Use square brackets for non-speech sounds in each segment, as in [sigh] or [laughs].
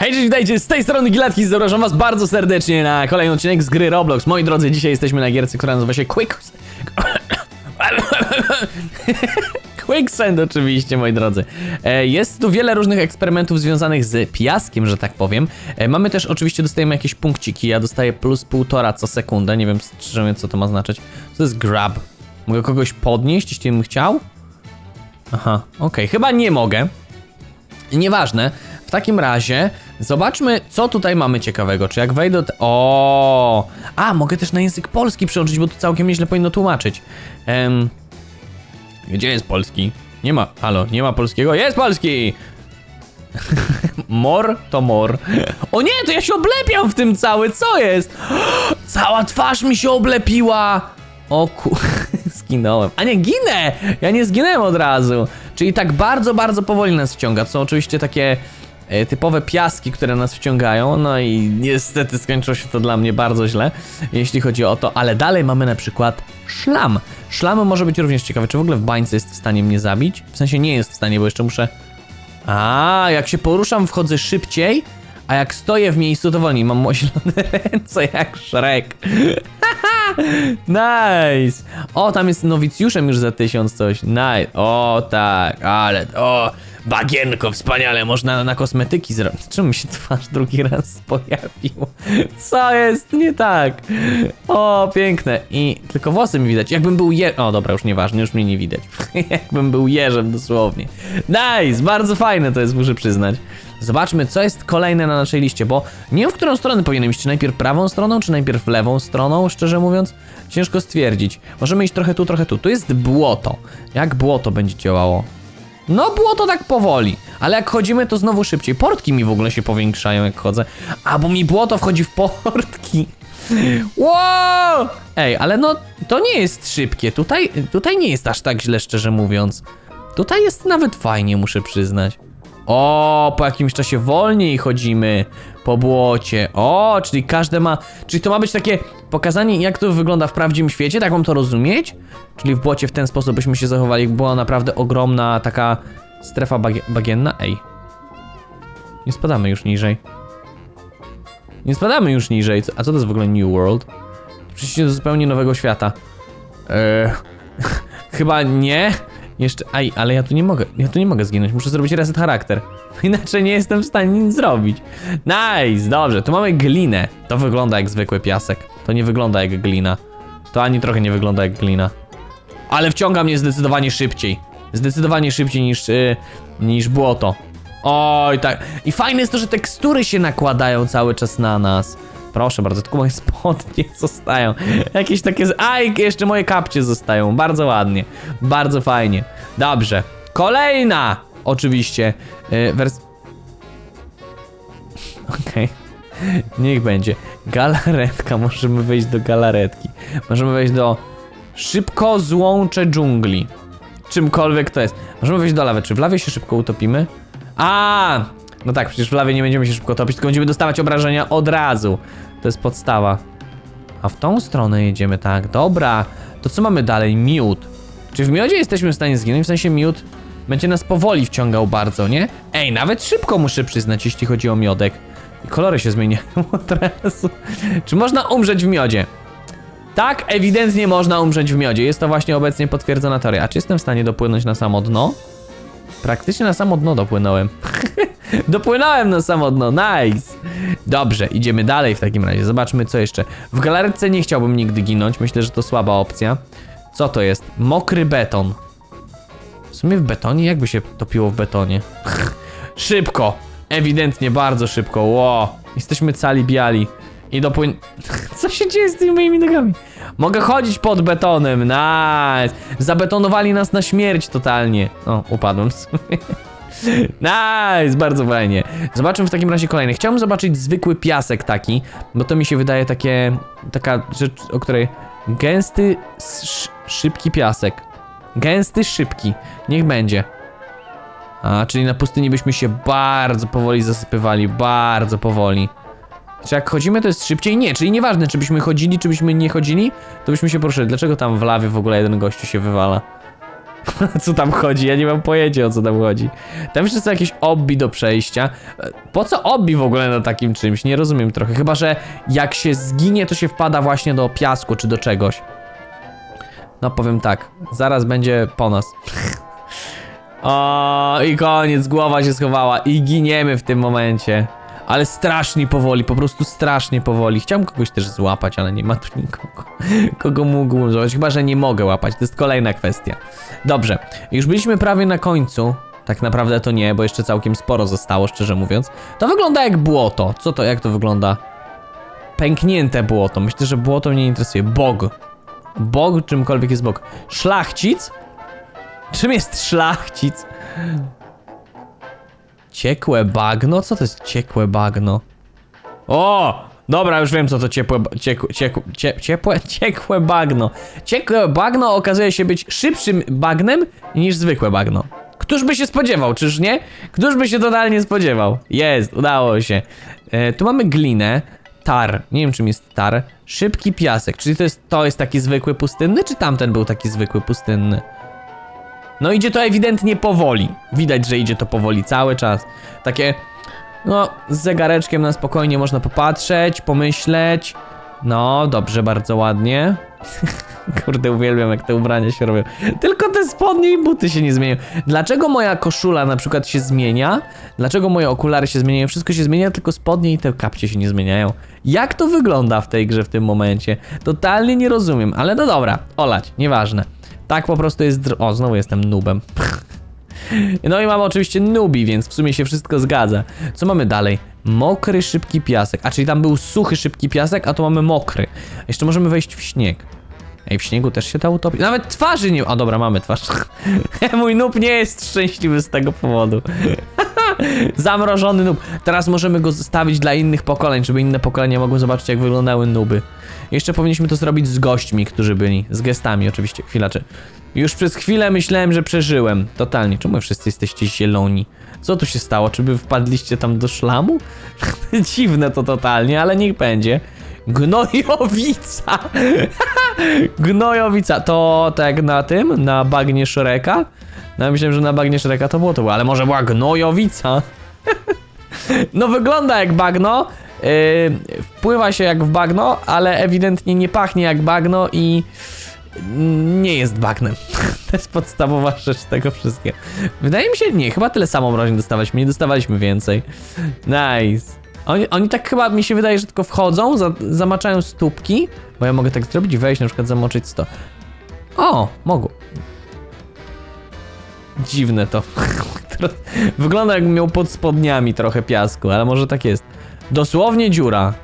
Hej, cześć, witajcie, z tej strony Gilatki, zapraszam was bardzo serdecznie na kolejny odcinek z gry Roblox. Moi drodzy, dzisiaj jesteśmy na gierce, która nazywa się Quick... [coughs] Quicksand oczywiście, moi drodzy. E, Jest tu wiele różnych eksperymentów związanych z piaskiem, że tak powiem. E, Mamy też, oczywiście dostajemy jakieś punkciki, ja dostaję plus półtora co sekundę, nie wiem szczerze co to ma znaczyć. Co to jest grab? Mogę kogoś podnieść, jeśli bym chciał? Aha, okej, chyba nie mogę. Nieważne. W takim razie zobaczmy, co tutaj mamy ciekawego. Czy jak wejdę. O! A, mogę też na język polski przełączyć, bo to całkiem nieźle powinno tłumaczyć. Em... Gdzie jest polski? Nie ma. Halo, nie ma polskiego? Jest polski! [laughs] Mor to mor. O nie, to ja się oblepiam w tym cały, co jest? [gasps] Cała twarz mi się oblepiła! O ku... [laughs] Zginąłem. A nie, ginę! Ja nie zginęłem od razu. Czyli tak bardzo, bardzo powoli nas wciąga. To są oczywiście takie typowe piaski, które nas wciągają. No i niestety skończyło się to dla mnie bardzo źle, jeśli chodzi o to. Ale dalej mamy na przykład szlam. Szlam może być również ciekawy. Czy w ogóle w bańce jest w stanie mnie zabić? W sensie nie jest w stanie, bo jeszcze muszę... A, jak się poruszam, wchodzę szybciej, a jak stoję w miejscu, to wolniej. Mam oślone [laughs] ręce jak Shrek. [laughs] nice! O, tam jest nowicjuszem już za tysiąc coś. Nice. O, tak, ale... O, bagienko, wspaniale, można na kosmetyki zrobić. Czemu mi się twarz drugi raz pojawił? Co jest nie tak? O, piękne. I tylko włosy mi widać. Jakbym był je... O, dobra, już nieważne, już mnie nie widać. [laughs] Jakbym był jeżem dosłownie. Nice, bardzo fajne to jest, muszę przyznać. Zobaczmy, co jest kolejne na naszej liście, bo nie wiem, w którą stronę powinienem iść. Czy najpierw prawą stroną, czy najpierw lewą stroną, szczerze mówiąc? Ciężko stwierdzić. Możemy iść trochę tu, trochę tu. Tu jest błoto. Jak błoto będzie działało? No, błoto tak powoli, ale jak chodzimy, to znowu szybciej. Portki mi w ogóle się powiększają, jak chodzę. A, bo mi błoto wchodzi w portki. Wow! Ej, ale no, to nie jest szybkie. Tutaj, tutaj nie jest aż tak źle, szczerze mówiąc. Tutaj jest nawet fajnie, muszę przyznać. O, po jakimś czasie wolniej chodzimy po błocie. O, czyli każde ma. Czyli to ma być takie pokazanie, jak to wygląda w prawdziwym świecie, tak mam to rozumieć? Czyli w błocie w ten sposób byśmy się zachowali, była naprawdę ogromna taka strefa bagie bagienna. Ej. Nie spadamy już niżej. Nie spadamy już niżej. A co to jest w ogóle New World? Przecież do zupełnie nowego świata. Eee, [laughs] chyba nie. Jeszcze, aj, ale ja tu nie mogę, ja tu nie mogę zginąć, muszę zrobić reset charakter. [laughs] Inaczej nie jestem w stanie nic zrobić. Nice, dobrze, tu mamy glinę. To wygląda jak zwykły piasek. To nie wygląda jak glina. To ani trochę nie wygląda jak glina. Ale wciąga mnie zdecydowanie szybciej. Zdecydowanie szybciej niż, yy, niż błoto. Oj, tak. I fajne jest to, że tekstury się nakładają cały czas na nas. Proszę bardzo, tylko moje [laughs] spodnie zostają. Jakieś takie. z- Aj, jeszcze moje kapcie zostają. Bardzo ładnie. Bardzo fajnie. Dobrze. Kolejna! Oczywiście. Yy, wers. [laughs] Okej. Niech będzie. Galaretka. Możemy wejść do galaretki. Możemy wejść do. Szybko złącze dżungli. Czymkolwiek to jest. Możemy wejść do lawy. Czy w lawie się szybko utopimy? A, No tak, przecież w lawie nie będziemy się szybko topić, tylko będziemy dostawać obrażenia od razu. To jest podstawa. A w tą stronę jedziemy, tak. Dobra. To co mamy dalej? Miód. Czy w miodzie jesteśmy w stanie zginąć? W sensie miód będzie nas powoli wciągał bardzo, nie? Ej, nawet szybko muszę przyznać, jeśli chodzi o miodek. I kolory się zmieniają [laughs] od razu. Czy można umrzeć w miodzie? Tak, ewidentnie można umrzeć w miodzie. Jest to właśnie obecnie potwierdzona teoria. A czy jestem w stanie dopłynąć na samo dno? Praktycznie na samo dno dopłynąłem. [laughs] [laughs] Dopłynąłem na samo dno, nice! Dobrze, idziemy dalej w takim razie. Zobaczmy co jeszcze. W galaretce nie chciałbym nigdy ginąć. Myślę, że to słaba opcja. Co to jest? Mokry beton. W sumie w betonie? Jakby się topiło w betonie? [laughs] szybko! Ewidentnie bardzo szybko. Ło! Jesteśmy cali biali. I dopłyn... [laughs] Co się dzieje z tymi moimi nogami? Mogę chodzić pod betonem, nice! Zabetonowali nas na śmierć totalnie. O, upadłem w sumie. Nice, bardzo fajnie. Zobaczmy w takim razie kolejny. Chciałbym zobaczyć zwykły piasek taki, bo to mi się wydaje takie, taka rzecz, o której gęsty, sz, szybki piasek. Gęsty, szybki. Niech będzie. A, czyli na pustyni byśmy się bardzo powoli zasypywali, bardzo powoli. Czy jak chodzimy, to jest szybciej? Nie, czyli nieważne, czy byśmy chodzili, czy byśmy nie chodzili, to byśmy się poruszyli. Dlaczego tam w lawie w ogóle jeden gościu się wywala? [laughs] co tam chodzi, ja nie mam pojęcia o co tam chodzi. Tam jeszcze są jakieś obbi do przejścia. E, Po co obbi w ogóle na takim czymś? Nie rozumiem trochę. Chyba, że jak się zginie, to się wpada właśnie do piasku czy do czegoś. No powiem tak, zaraz będzie po nas. [laughs] O, i koniec, głowa się schowała i giniemy w tym momencie. Ale strasznie powoli, po prostu strasznie powoli. Chciałem kogoś też złapać, ale nie ma tu nikogo, [laughs] kogo mógłbym złapać. Chyba, że nie mogę łapać, to jest kolejna kwestia. Dobrze, już byliśmy prawie na końcu. Tak naprawdę to nie, bo jeszcze całkiem sporo zostało, szczerze mówiąc. To wygląda jak błoto. Co to, jak to wygląda? Pęknięte błoto. Myślę, że błoto mnie interesuje. Bog. Bog, czymkolwiek jest bog. Szlachcic? Czym jest szlachcic? Ciekłe bagno? Co to jest ciekłe bagno? O! Dobra, już wiem co to ciepłe, ciekłe, ciekłe, cie, ciepłe, [laughs] ciekłe bagno. Ciekłe bagno okazuje się być szybszym bagnem niż zwykłe bagno. Któż by się spodziewał, czyż nie? Któż by się totalnie spodziewał? Jest, udało się. E, tu mamy glinę, tar, nie wiem czym jest tar, szybki piasek, czyli to jest, to jest taki zwykły pustynny, czy tamten był taki zwykły pustynny? No idzie to ewidentnie powoli. Widać, że idzie to powoli cały czas. Takie, no, z zegareczkiem na spokojnie można popatrzeć, pomyśleć. No, dobrze, bardzo ładnie. [laughs] Kurde, uwielbiam jak te ubrania się robią. Tylko te spodnie i buty się nie zmieniają. Dlaczego moja koszula na przykład się zmienia? Dlaczego moje okulary się zmieniają? Wszystko się zmienia, tylko spodnie i te kapcie się nie zmieniają. Jak to wygląda w tej grze w tym momencie? Totalnie nie rozumiem, ale no dobra, olać, nieważne. Tak po prostu jest. O, znowu jestem nubem. [laughs] No i mamy oczywiście nubi, więc w sumie się wszystko zgadza. Co mamy dalej? Mokry, szybki piasek. A czyli tam był suchy, szybki piasek, a tu mamy mokry. Jeszcze możemy wejść w śnieg. Ej, w śniegu też się da utopić. Nawet twarzy nie. A dobra, mamy twarz. [laughs] Mój nub nie jest szczęśliwy z tego powodu. [laughs] [laughs] Zamrożony nub. Teraz możemy go zostawić dla innych pokoleń, żeby inne pokolenia mogły zobaczyć, jak wyglądały nuby. Jeszcze powinniśmy to zrobić z gośćmi, którzy byli. Z gestami, oczywiście. Chwila, czy. Już przez chwilę myślałem, że przeżyłem. Totalnie. Czemu wszyscy jesteście zieloni? Co tu się stało? Czy wy wpadliście tam do szlamu? [laughs] Dziwne to totalnie, ale niech będzie. Gnojowica! [laughs] Gnojowica. To tak na tym? Na bagnie Shreka? No ja myślałem, że na bagnie Shreka to było to, było, ale może była gnojowica. [laughs] No wygląda jak bagno, yy, wpływa się jak w bagno, ale ewidentnie nie pachnie jak bagno i nie jest bagnem. [laughs] To jest podstawowa rzecz tego wszystkiego. Wydaje mi się, nie, chyba tyle samo mroźni dostawaliśmy, nie dostawaliśmy więcej. Nice. Oni, oni tak chyba, mi się wydaje, że tylko wchodzą, za, zamaczają stópki, bo ja mogę tak zrobić, wejść, na przykład zamoczyć sto. O, mogą. Dziwne to. [laughs] Wygląda jakbym miał pod spodniami trochę piasku, ale może tak jest. Dosłownie dziura.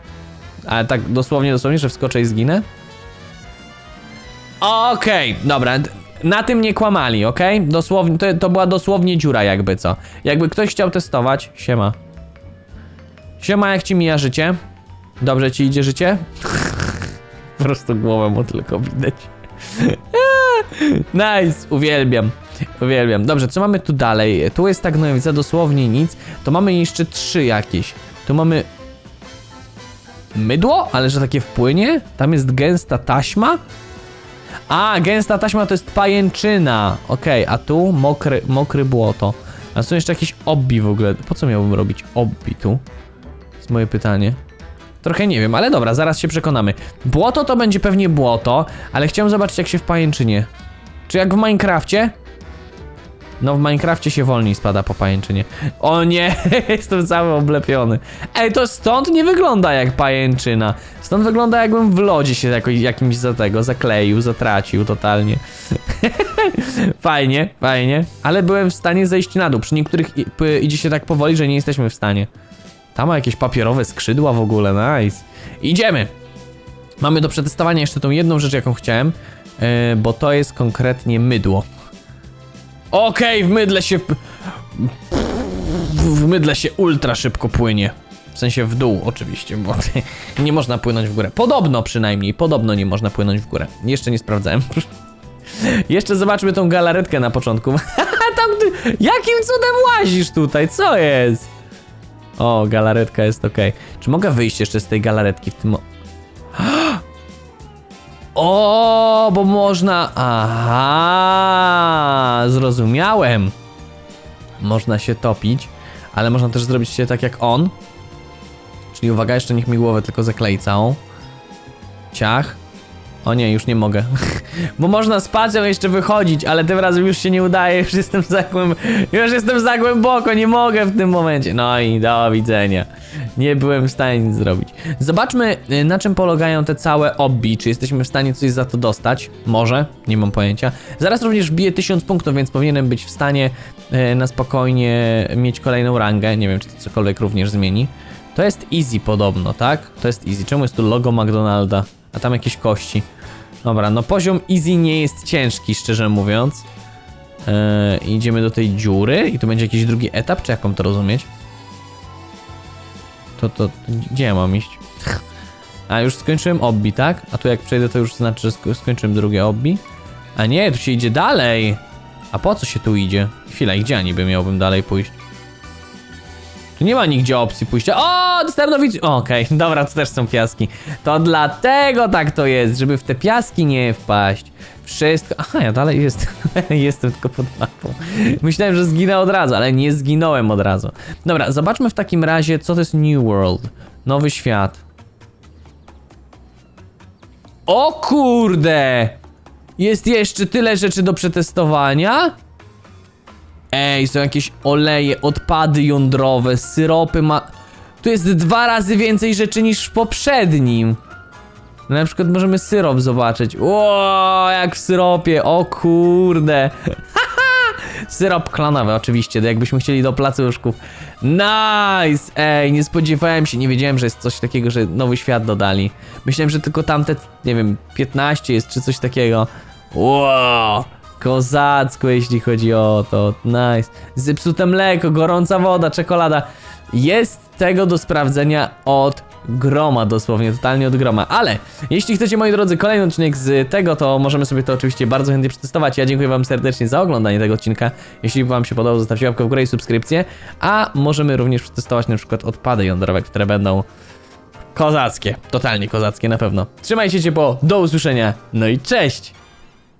Ale tak dosłownie, dosłownie, że wskoczę i zginę? Okej, dobra. d- Na tym nie kłamali, okej? Dosłownie, to, to była dosłownie dziura jakby co. Jakby ktoś chciał testować, siema. Siema, jak ci mija życie? Dobrze ci idzie życie? [laughs] po prostu głowę mu tylko widać. [laughs] nice, uwielbiam. Uwielbiam. Dobrze, co mamy tu dalej? Tu jest ta gnojowica, dosłownie nic. To mamy jeszcze trzy jakieś. Tu mamy mydło, ale że takie wpłynie? Tam jest gęsta taśma? A, gęsta taśma to jest pajęczyna. Okej, a tu mokry, mokry błoto. A są jeszcze jakieś obbi w ogóle. Po co miałbym robić obbi tu? Jest moje pytanie. Trochę nie wiem, ale dobra, zaraz się przekonamy. Błoto to będzie pewnie błoto, ale chciałem zobaczyć jak się w pajęczynie. Czy jak w Minecrafcie? No w Minecrafcie się wolniej spada po pajęczynie. O nie, [laughs] jestem cały oblepiony. Ej, to stąd nie wygląda jak pajęczyna. Stąd wygląda jakbym w lodzie się jako, jakimś za tego zakleił, zatracił totalnie. [laughs] fajnie, fajnie. Ale byłem w stanie zejść na dół. Przy niektórych idzie się tak powoli, że nie jesteśmy w stanie. Tam ma jakieś papierowe skrzydła w ogóle, nice. Idziemy. Mamy do przetestowania jeszcze tą jedną rzecz, jaką chciałem, yy, bo to jest konkretnie mydło. Okej, w mydle się... W, w mydle się ultra szybko płynie. W sensie w dół oczywiście, bo [laughs] nie można płynąć w górę. Podobno przynajmniej, podobno nie można płynąć w górę. Jeszcze nie sprawdzałem. [laughs] Jeszcze zobaczmy tą galaretkę na początku. [laughs] Tam ty, jakim cudem łazisz tutaj? Co jest? O, galaretka jest ok. Czy mogę wyjść jeszcze z tej galaretki w tym... O, bo można. Aha, zrozumiałem. Można się topić, ale można też zrobić się tak jak on. Czyli uwaga, jeszcze niech mi głowę tylko zaklei całą. Ciach. O nie, już nie mogę. [laughs] Bo można z pacją jeszcze wychodzić, ale tym razem już się nie udaje, już jestem za głęb... już jestem za głęboko, nie mogę w tym momencie. No i do widzenia. Nie byłem w stanie nic zrobić. Zobaczmy, y, na czym polegają te całe obbi. Czy jesteśmy w stanie coś za to dostać? Może, nie mam pojęcia. Zaraz również biję 1000 punktów, więc powinienem być w stanie y, na spokojnie mieć kolejną rangę. Nie wiem, czy to cokolwiek również zmieni. To jest easy podobno, tak? To jest easy. Czemu jest tu logo McDonalda? A tam jakieś kości. Dobra, no poziom easy nie jest ciężki, szczerze mówiąc. Yy, idziemy do tej dziury i tu będzie jakiś drugi etap, czy jak mam to rozumieć? To, to, gdzie ja mam iść? A, już skończyłem obbi, tak? A tu jak przejdę, to już znaczy, że sko skończyłem drugie obbi? A nie, tu się idzie dalej! A po co się tu idzie? Chwila, gdzie ja niby miałbym dalej pójść? Tu nie ma nigdzie opcji pójścia. O, dostałem. Okej, [laughs] dobra, to też są piaski. To dlatego tak to jest, żeby w te piaski nie wpaść. Wszystko... Aha, ja dalej jest... [laughs] jestem tylko pod mapą. Myślałem, że zginę od razu, ale nie zginąłem od razu. Dobra, zobaczmy w takim razie, co to jest New World. Nowy świat. O kurde! Jest jeszcze tyle rzeczy do przetestowania? Ej, są jakieś oleje, odpady jądrowe, syropy ma... Tu jest dwa razy więcej rzeczy niż w poprzednim. Na przykład możemy syrop zobaczyć. Ło, jak w syropie, o kurde. [laughs] Syrop klanowy oczywiście, jakbyśmy chcieli do placuszków. Nice! Ej, nie spodziewałem się, nie wiedziałem, że jest coś takiego, że nowy świat dodali. Myślałem, że tylko tamte, nie wiem, 15 jest czy coś takiego. Wow! Kozacko, jeśli chodzi o to. Nice. Zepsute mleko, gorąca woda, czekolada. Jest tego do sprawdzenia od groma, dosłownie, totalnie od groma. Ale jeśli chcecie, moi drodzy, kolejny odcinek z tego, to możemy sobie to oczywiście bardzo chętnie przetestować. Ja dziękuję Wam serdecznie za oglądanie tego odcinka. Jeśli Wam się podobał, zostawcie łapkę w górę i subskrypcję. A możemy również przetestować na przykład odpady jądrowe, które będą kozackie. Totalnie kozackie na pewno. Trzymajcie się, bo do usłyszenia. No i cześć!